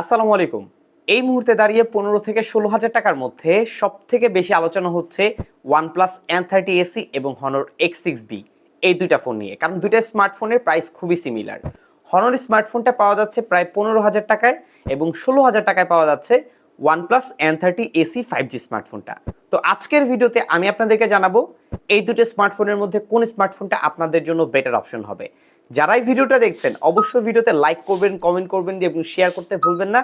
আসসালামু আলাইকুম। এই মুহূর্তে দাঁড়িয়ে পনেরো থেকে ষোলো হাজার টাকার মধ্যে সব থেকে বেশি আলোচনা হচ্ছে OnePlus N thirty S E এবং হনর এক্স সিক্স বি। এই দুইটা ফোন নিয়ে, কারণ দুইটা স্মার্টফোনের প্রাইস খুবই সিমিলার হনর স্মার্টফোনটা পাওয়া যাচ্ছে প্রায় পনেরো হাজার টাকায় এবং ষোলো হাজার টাকায় পাওয়া যাচ্ছে OnePlus N thirty SE five G স্মার্টফোনটা। তো আজকের ভিডিওতে আমি আপনাদেরকে জানাব, এই দুটো স্মার্টফোনের মধ্যে কোন স্মার্টফোনটা আপনাদের জন্য বেটার অপশন হবে। যারাই ভিডিওটা দেখছেন, অবশ্যই ভিডিওতে লাইক করবেন কমেন্ট করবেন এবং শেয়ার করতে ভুলবেন না।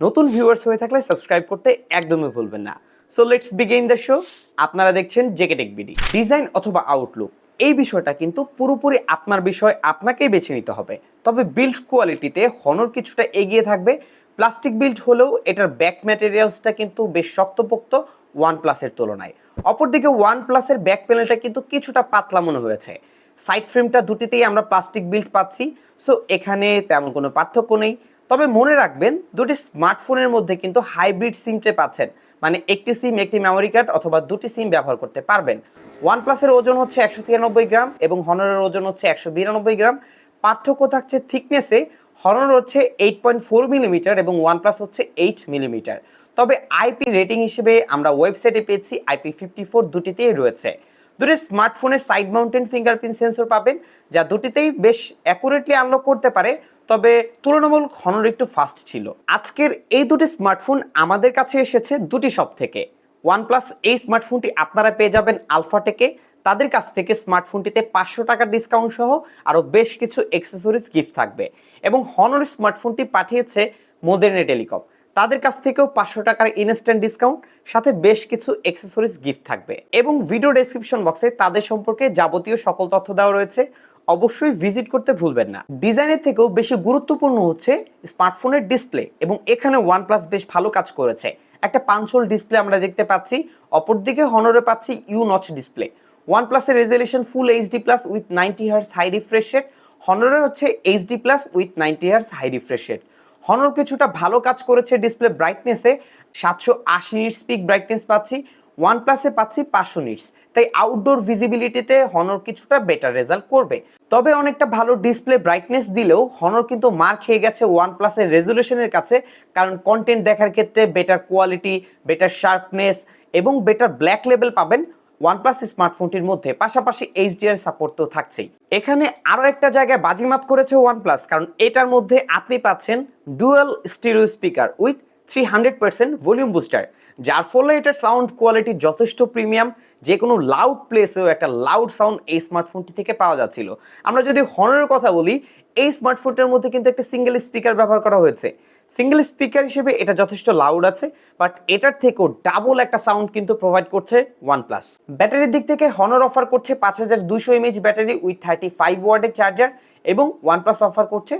নতুন ভিউয়ার্স হয়ে থাকলে সাবস্ক্রাইব করতে একদমই ভুলবেন না। So let's begin the show আপনারা দেখছেন জেকে টেক বিডি ডিজাইন অথবা আউটলুক এই বিষয়টা কিন্তু পুরোপুরি আপনার বিষয়, আপনাকেই বেছে নিতে হবে। তবে বিল্ড কোয়ালিটিতে হনর কিছুটা এগিয়ে থাকবে। প্লাস্টিক বিল্ড হলেও এটার ব্যাক ম্যাটেরিয়ালসটা কিন্তু বেশ শক্তপোক্ত ওয়ান প্লাসের তুলনায়। অপরদিকে ওয়ান প্লাসের ব্যাক প্যানেলটা কিন্তু কিছুটা পাতলা মনে হয়েছে। সাইড ফ্রেমটা দুটিতেই আমরা প্লাস্টিক বিল্ড পাচ্ছি সো এখানে তেমন কোনো পার্থক্য নেই। তবে মনে রাখবেন, দুটি স্মার্টফোনের মধ্যে কিন্তু হাইব্রিড সিমটে পাচ্ছেন। মানে একটি সিম একটি মেমোরি কার্ড অথবা দুটি সিম ব্যবহার করতে পারবেন। ওয়ান প্লাসের ওজন হচ্ছে একশো তিরানব্বই গ্রাম এবং হনরের ওজন হচ্ছে একশো বিরানব্বই গ্রাম। পার্থক্য থাকছে থিকনেসে হনর হচ্ছে এইট পয়েন্ট ফোর মিলিমিটার এবং ওয়ান প্লাস হচ্ছে এইট মিলিমিটার তবে আইপি রেটিং হিসেবে আমরা ওয়েবসাইটে পেয়েছি আইপি ফিফটি ফোর দুটিতেই রয়েছে। দুটি স্মার্টফোনে সাইড মাউন্টেন ফিঙ্গারপ্রিন্ট সেন্সর পাবেন, যা দুটিতেই বেশ অ্যাকুরেটলি আনলক করতে পারে, তবে তুলনামূলক হনর একটু ফাস্ট ছিল। আজকের এই দুটি স্মার্টফোন আমাদের কাছে এসেছে দুটি শপ থেকে ওয়ানপ্লাস এই স্মার্টফোনটি আপনারা পেয়ে যাবেন আলফাটেকে তাদের কাছ থেকে স্মার্টফোনটিতে পাঁচশো টাকার ডিসকাউন্ট সহ আরও বেশ কিছু অ্যাক্সেসরিজ গিফট থাকবে। এবং হনর স্মার্টফোনটি পাঠিয়েছে মোদেরনে টেলিকম তাদের কাছ থেকেও পাঁচশো টাকার ইনস্ট্যান্ট ডিসকাউন্ট সাথে বেশ কিছু অ্যাক্সেসরিজ গিফট থাকবে। এবং ভিডিও ডেসক্রিপশন বক্সে তাদের সম্পর্কে যাবতীয় সকল তথ্য দেওয়া রয়েছে। অবশ্যই ভিজিট করতে ভুলবেন না। ডিজাইনের থেকেও বেশি গুরুত্বপূর্ণ হচ্ছে স্মার্টফোনের ডিসপ্লে এবং এখানে ওয়ানপ্লাস বেশ ভালো কাজ করেছে। একটা পাঞ্চল ডিসপ্লে আমরা দেখতে পাচ্ছি, অপরদিকে হনরে পাচ্ছি U notch display ওয়ানপ্লাসের resolution full HD plus with ninety hertz high refresh rate হনরের হচ্ছে HD plus with ninety hertz high refresh rate Honor কিছুটা ভালো কাজ করেছে ডিসপ্লে ব্রাইটনেসে। সাতশো আশি নিটস পিক ব্রাইটনেস পাচ্ছি ওয়ান প্লাসে পাচ্ছি পাঁচশো নিটস তাই আউটডোর ভিজিবিলিটিতে হনর কিছুটা বেটার রেজাল্ট করবে। তবে অনেকটা ভালো ডিসপ্লে ব্রাইটনেস দিলেও হনর কিন্তু মার খেয়ে গেছে ওয়ান প্লাসের রেজুলেশনের কাছে, কারণ কন্টেন্ট দেখার ক্ষেত্রে বেটার কোয়ালিটি বেটার শার্পনেস এবং বেটার ব্ল্যাক লেভেল পাবেন ওয়ানপ্লাস স্মার্টফোনটির মধ্যে পাশাপাশি এইচডিআর সাপোর্ট তো থাকছেই। এখানে আরও একটা জায়গায় বাজিমাত করেছে ওয়ানপ্লাস কারণ এটার মধ্যে আপনি পাচ্ছেন dual stereo speaker with three hundred percent volume booster, যার ফলে এটার সাউন্ড কোয়ালিটি যথেষ্ট প্রিমিয়াম, যে কোনো লাউড প্লেসেও একটা লাউড সাউন্ড এই স্মার্টফোনটি থেকে পাওয়া যাচ্ছিল। আমরা যদি হর্নের কথা বলি, এই স্মার্টফোনটার মধ্যে কিন্তু একটা সিঙ্গেল স্পিকার ব্যবহার করা হয়েছে। সিঙ্গেল স্পিকার হিসেবে এটা যথেষ্ট লাউড আছে বাট এটার থেকেও ডাবল একটা সাউন্ড কিন্তু প্রোভাইড করছে ওয়ান প্লাস ব্যাটারির দিক থেকে হনর অফার করছে পাঁচ হাজার দুশো mAh battery with thirty five ওয়ার্ডের চার্জার এবং ওয়ান প্লাস অফার করছে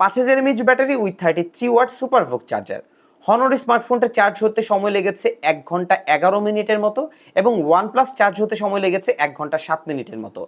পাঁচ হাজার mAh battery with thirty three watt SuperVOOC charger Honor স্মার্টফোনটা চার্জ হতে সময় লেগেছে এক ঘণ্টা এগারো মিনিটের মতো এবং ওয়ান প্লাস চার্জ হতে সময় লেগেছে এক ঘণ্টা সাত মিনিটের মতো।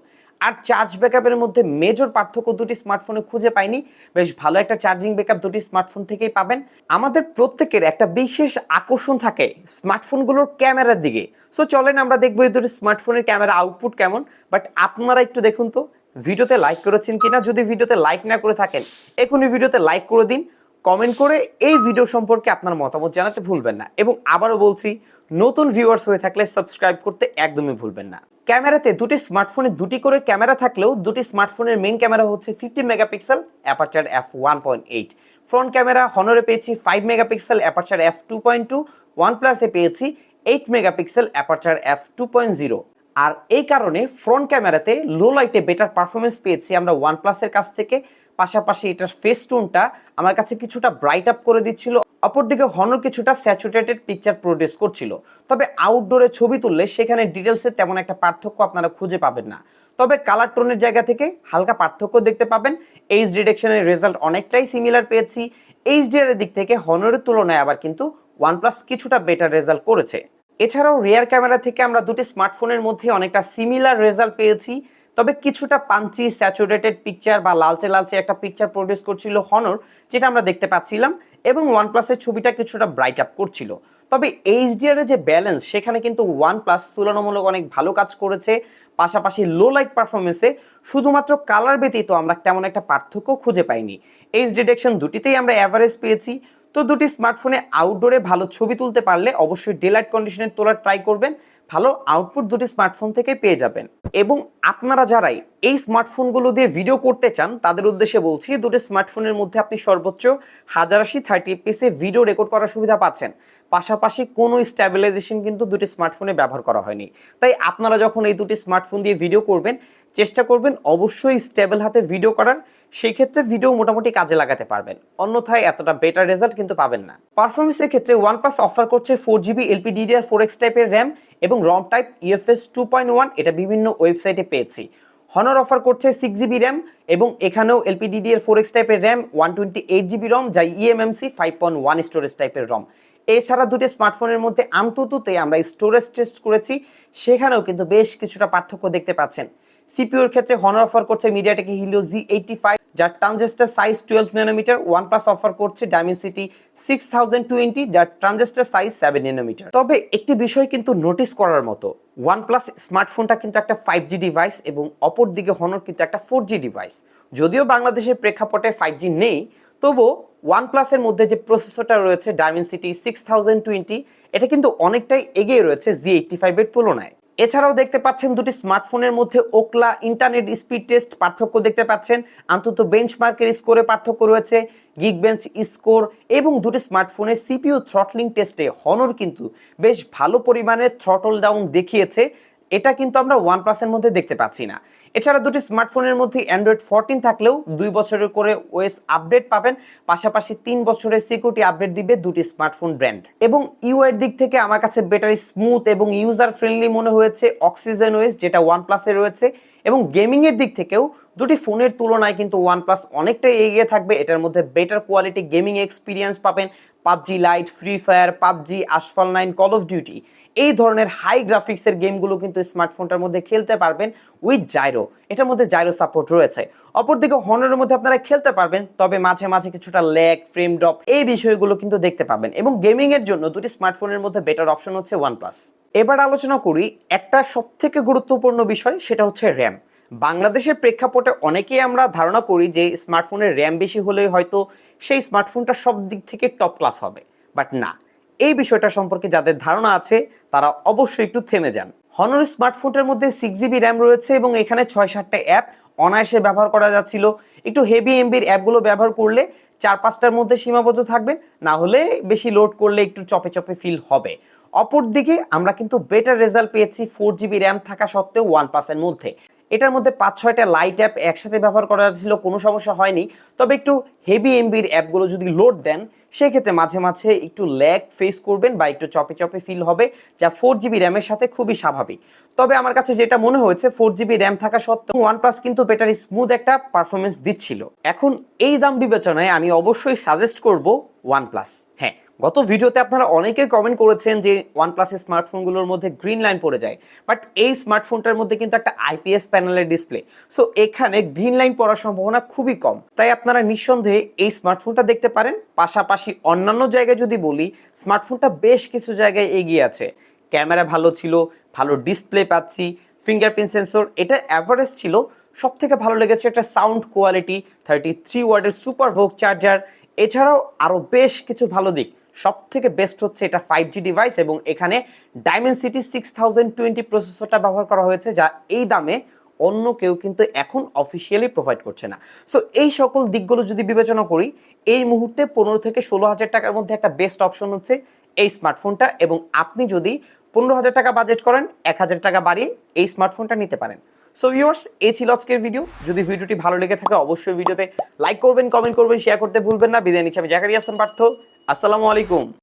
আর চার্জ ব্যাকআপের মধ্যে মেজর পার্থক্য দুটি স্মার্টফোনে খুঁজে পাইনি। বেশ ভালো একটা চার্জিং ব্যাকআপ দুটি স্মার্টফোন থেকেই পাবেন। আমাদের প্রত্যেকের একটা বিশেষ আকর্ষণ থাকে স্মার্টফোনগুলোর ক্যামেরার দিকে। সো চলেন আমরা দেখব এই দুটি স্মার্টফোনের ক্যামেরা আউটপুট কেমন। বাট আপনারা একটু দেখুন তো ভিডিওতে লাইক করেছেন কিনা? যদি ভিডিওতে লাইক না করে থাকেন, এখনই ভিডিওতে লাইক করে দিন। কমেন্ট করে এই ভিডিও সম্পর্কে আপনার মতামত জানাতে ভুলবেন না। এবং আবারও বলছি, নতুন ভিউয়ার্স হয়ে থাকলে সাবস্ক্রাইব করতে একদমই ভুলবেন না। ক্যামেরাতে দুটি স্মার্টফোনে দুটি করে ক্যামেরা থাকলেও দুটি স্মার্টফোনের মেইন ক্যামেরা হচ্ছে fifty megapixel aperture F one point eight front camera হনরে পেয়েছি five megapixel aperture F two point two one প্লাসে পেয়েছি eight megapixel aperture F two point zero আর এই কারণে ফ্রন্ট ক্যামেরাতে লো লাইটে বেটার পারফরমেন্স পেয়েছি আমরা ওয়ান প্লাসের কাছ থেকে। পাশাপাশি এটার ফেস টোনটা আমার কাছে কিছুটা ব্রাইট আপ করে দিচ্ছিল, অপরদিকে হনর কিছুটা স্যাচুরেটেড পিকচার প্রডিউস করছিল। তবে আউটডোরে ছবি তুললে সেখানে ডিটেলসে তেমন একটা পার্থক্য আপনারা খুঁজে পাবেন না। তবে কালার টোনের জায়গা থেকে হালকা পার্থক্য দেখতে পাবেন। এইচ ডিরেকশনের রেজাল্ট অনেকটাই সিমিলার পেয়েছি। এইচডিআর এর দিক থেকে হনরের তুলনায় আবার কিন্তু ওয়ানপ্লাস কিছুটা বেটার রেজাল্ট করেছে। এছাড়াও রিয়ার ক্যামেরা থেকে আমরা দুটি স্মার্টফোনের মধ্যে অনেকটা সিমিলার রেজাল্ট পেয়েছি। তবে কিছুটা পাঞ্চি স্যাচুরেটেড পিকচার বা লালচে লালচে একটা পিকচার প্রডিউস করছিল হনর, যেটা আমরা দেখতে পাচ্ছিলাম এবং ওয়ানপ্লাসের ছবিটা কিছুটা ব্রাইট আপ করছিল। তবে এইচডিআর এর যে ব্যালেন্স সেখানে কিন্তু ওয়ানপ্লাস তুলনামূলক অনেক ভালো কাজ করেছে। পাশাপাশি লো লাইট পারফরমেন্সে শুধুমাত্র কালার ব্যতীত আমরা তেমন একটা পার্থক্য খুঁজে পাইনি। এইচ ডিটেকশন দুটিতেই আমরা অ্যাভারেজ পেয়েছি। তো দুটি স্মার্টফোনে আউটডোরে ভালো ছবি তুলতে পারলে অবশ্যই ডেলাইট কন্ডিশনে তোলার ট্রাই করবেন। ভালো আউটপুট দুটি স্মার্টফোন থেকে পেয়ে যাবেন। এবং আপনারা যারাই এই স্মার্টফোনগুলো দিয়ে ভিডিও করতে চান, তাদের উদ্দেশ্যে বলছি, দুটি স্মার্টফোনের মধ্যে আপনি সর্বোচ্চ হাজার আশি থার্টি এপিসে ভিডিও রেকর্ড করার সুবিধা পাচ্ছেন। পাশাপাশি কোনো স্ট্যাবিলাইজেশন কিন্তু দুটি স্মার্টফোনে ব্যবহার করা হয়নি। তাই আপনারা যখন এই দুটি স্মার্টফোন দিয়ে ভিডিও করবেন চেষ্টা করবেন অবশ্যই স্টেবল হাতে ভিডিও করার। সেই ক্ষেত্রে ভিডিও মোটামুটি কাজে লাগাতে পারবেন। অন্যথায় এতটা বেটার রেজাল্ট কিন্তু পাবেন না। পারফরমেন্সের ক্ষেত্রে ওয়ানপ্লাস অফার করছে four GB LPDDR four X টাইপের র্যাম এবং ROM type UFS two point one এটা বিভিন্ন ওয়েবসাইটে পেয়েছি। হনার অফার করছে সিক্স জিবি র্যাম এবং এখানেও এলপিডিডিআর ফোর এক্স টাইপের RAM one twenty eight GB ROM যা eMMC five point one storage টাইপের রম এছাড়া দুটি স্মার্টফোনের মধ্যে আন্ততুতে আমরা স্টোরেজ টেস্ট করেছি। সেখানেও কিন্তু বেশ কিছুটা পার্থক্য দেখতে পাচ্ছেন। সিপিউর ক্ষেত্রে হনার অফার করছে MediaTek Helio G eighty five যার transistor size twelve nanometre OnePlus offer করছে ডায়মেন্সিটি সিক্স থাউজেন্ড টোয়েন্টি যার ট্রানজিস্টার সাইজ সেভেন ন্যানোমিটার তবে একটি বিষয় কিন্তু নোটিস করার মতো ওয়ান প্লাস স্মার্টফোনটা কিন্তু একটা ফাইভ জি ডিভাইস এবং অপর দিকে হনর কিন্তু একটা ফোর জি ডিভাইস যদিও বাংলাদেশের প্রেক্ষাপটে ফাইভ জি নেই, তবুও ওয়ান প্লাসের মধ্যে যে প্রসেসরটা রয়েছে ডায়মেন্সিটি সিক্স থাউজেন্ড টোয়েন্টি এটা কিন্তু অনেকটাই এগিয়ে রয়েছে জি এইটটি ফাইভের তুলনায়। এছাড়াও দেখতে পাচ্ছেন দুটি স্মার্টফোনের মধ্যে ওকলা ইন্টারনেট স্পিড টেস্ট পার্থক্য দেখতে পাচ্ছেন। অন্তত বেঞ্চমার্কের স্কোরে পার্থক্য রয়েছে। গিগ বেঞ্চ স্কোর এবং দুটি স্মার্টফোনের সিপিইউ থ্রটলিং টেস্টে হনর কিন্তু বেশ ভালো পরিমাণে থ্রটল ডাউন দেখিয়েছে। এটা কিন্তু আমরা ওয়ান প্লাসের মধ্যে দেখতে পাচ্ছি না। এছাড়া দুটি স্মার্টফোনের মধ্যে অ্যান্ড্রয়েড ফোরটিন থাকলেও দুই বছরের করে ওএস আপডেট পাবেন, পাশাপাশি তিন বছরের সিকিউরিটি আপডেট দিবে দুটি স্মার্টফোন ব্র্যান্ড এবং ইউআইয়ের দিক থেকে আমার কাছে বেটার স্মুথ এবং ইউজার ফ্রেন্ডলি মনে হয়েছে অক্সিজেন ওএস যেটা ওয়ান প্লাসে রয়েছে। এবং গেমিংয়ের দিক থেকেও দুটি ফোনের তুলনায় কিন্তু ওয়ান প্লাস অনেকটাই এগিয়ে থাকবে। এটার মধ্যে বেটার কোয়ালিটি গেমিং এক্সপিরিয়েন্স পাবেন, PUBG lite free fire PUBG Asphalt nine call of duty এই ধরনের হাই গ্রাফিক্সের গেমগুলো কিন্তু স্মার্টফোনটার মধ্যে খেলতে পারবেন উইথ জাইরো এটার মধ্যে জাইরো সাপোর্ট রয়েছে। অপরদিকে হনারের মধ্যে আপনারা খেলতে পারবেন, তবে মাঝে মাঝে কিছুটা ল্যাগ ফ্রেম ড্রপ এই বিষয়গুলো কিন্তু দেখতে পাবেন এবং গেমিং এর জন্য দুটি স্মার্টফোনের মধ্যে বেটার অপশন হচ্ছে ওয়ানপ্লাস এবার আলোচনা করি একটা সব থেকে গুরুত্বপূর্ণ বিষয়, সেটা হচ্ছে র্যাম বাংলাদেশের প্রেক্ষাপটে অনেকেই আমরা ধারণা করি যে স্মার্টফোনের র্যাম বেশি হলেই হয়তো সেই স্মার্টফোনটা সব দিক থেকে টপ ক্লাস হবে বাট না। এই বিষয়টা সম্পর্কে যাদের ধারণা আছে, তারা অবশ্যই একটু থেমে যান। হনর স্মার্টফোনটার মধ্যে সিক্স জিবি র্যাম রয়েছে এবং এখানে ছয় সাতটা অ্যাপ অনায়াসে ব্যবহার করা যাচ্ছিল। একটু হেভি এমবির অ্যাপগুলো ব্যবহার করলে চার পাঁচটার মধ্যে সীমাবদ্ধ থাকবেন না হলে বেশি লোড করলে একটু চপে চপে ফিল হবে। অপরদিকে আমরা কিন্তু বেটার রেজাল্ট পেয়েছি ফোর জিবি র্যাম থাকা সত্ত্বেও ওয়ান প্লাসের মধ্যে। এটার মধ্যে পাঁচ ছয়টা লাইট অ্যাপ একসাথে ব্যবহার করা যাচ্ছিল, কোনো সমস্যা হয়নি। তবে একটু হেভি এমবির অ্যাপগুলো যদি লোড দেন সেক্ষেত্রে মাঝে মাঝে একটু ল্যাগ ফেস করবেন বা একটু চপে চপে ফিল হবে, যা ফোর জিবি র্যামের সাথে খুবই স্বাভাবিক। তবে আমার কাছে যেটা মনে হয়েছে ফোর জিবি র্যাম থাকা সত্ত্বেও ওয়ান প্লাস কিন্তু বেটার স্মুথ একটা পারফরমেন্স দিচ্ছিল। এখন এই দাম বিবেচনায় আমি অবশ্যই সাজেস্ট করব ওয়ান প্লাস হ্যাঁ গত ভিডিওতে আপনারা অনেকেই কমেন্ট করেছেন যে ওয়ান প্লাসের স্মার্টফোনগুলোর মধ্যে গ্রিন লাইন পড়ে যায় বাট এই স্মার্টফোনটার মধ্যে কিন্তু একটা আইপিএস প্যানেলের ডিসপ্লে সো এখানে গ্রিন লাইন পড়ার সম্ভাবনা খুবই কম। তাই আপনারা নিঃসন্দেহে এই স্মার্টফোনটা দেখতে পারেন। পাশাপাশি অন্যান্য জায়গায় যদি বলি স্মার্টফোনটা বেশ কিছু জায়গায় এগিয়ে আছে। ক্যামেরা ভালো ছিল, ভালো ডিসপ্লে পাচ্ছি ফিঙ্গারপ্রিন্ট সেন্সর এটা অ্যাভারেজ ছিল। সব থেকে ভালো লেগেছে একটা সাউন্ড কোয়ালিটি থার্টি থ্রি ওয়ার্ডের সুপার ভোক চার্জার এছাড়াও আরও বেশ কিছু ভালো দিক। সব থেকে বেস্ট হচ্ছে এটা ফাইভ জি ডিভাইস এবং এখানে ডায়মেন্সিটি সিক্স থাউজেন্ড টোয়েন্টি প্রসেসরটা ব্যবহার করা হয়েছে, যা এই দামে অন্য কেউ কিন্তু এখন অফিসিয়ালি প্রোভাইড করছে না। সো এই সকল দিকগুলো যদি বিবেচনা করি, এই মুহূর্তে পনেরো থেকে ষোলো হাজার টাকার মধ্যে একটা বেস্ট অপশন হচ্ছে এই স্মার্টফোনটা এবং আপনি যদি পনেরো হাজার টাকা বাজেট করেন, এক হাজার টাকা বাড়িয়ে এই স্মার্টফোনটা নিতে পারেন। সো ভিউয়ার্স এই ছিল আজকের ভিডিও যদি ভিডিওটি ভালো লেগে থাকে, অবশ্যই ভিডিওতে লাইক করবেন কমেন্ট করবেন শেয়ার করতে ভুলবেন না। বিদায় নিচ্ছি আমি জাকারিয়া হাসান পার্থ। আসসালামু আলাইকুম।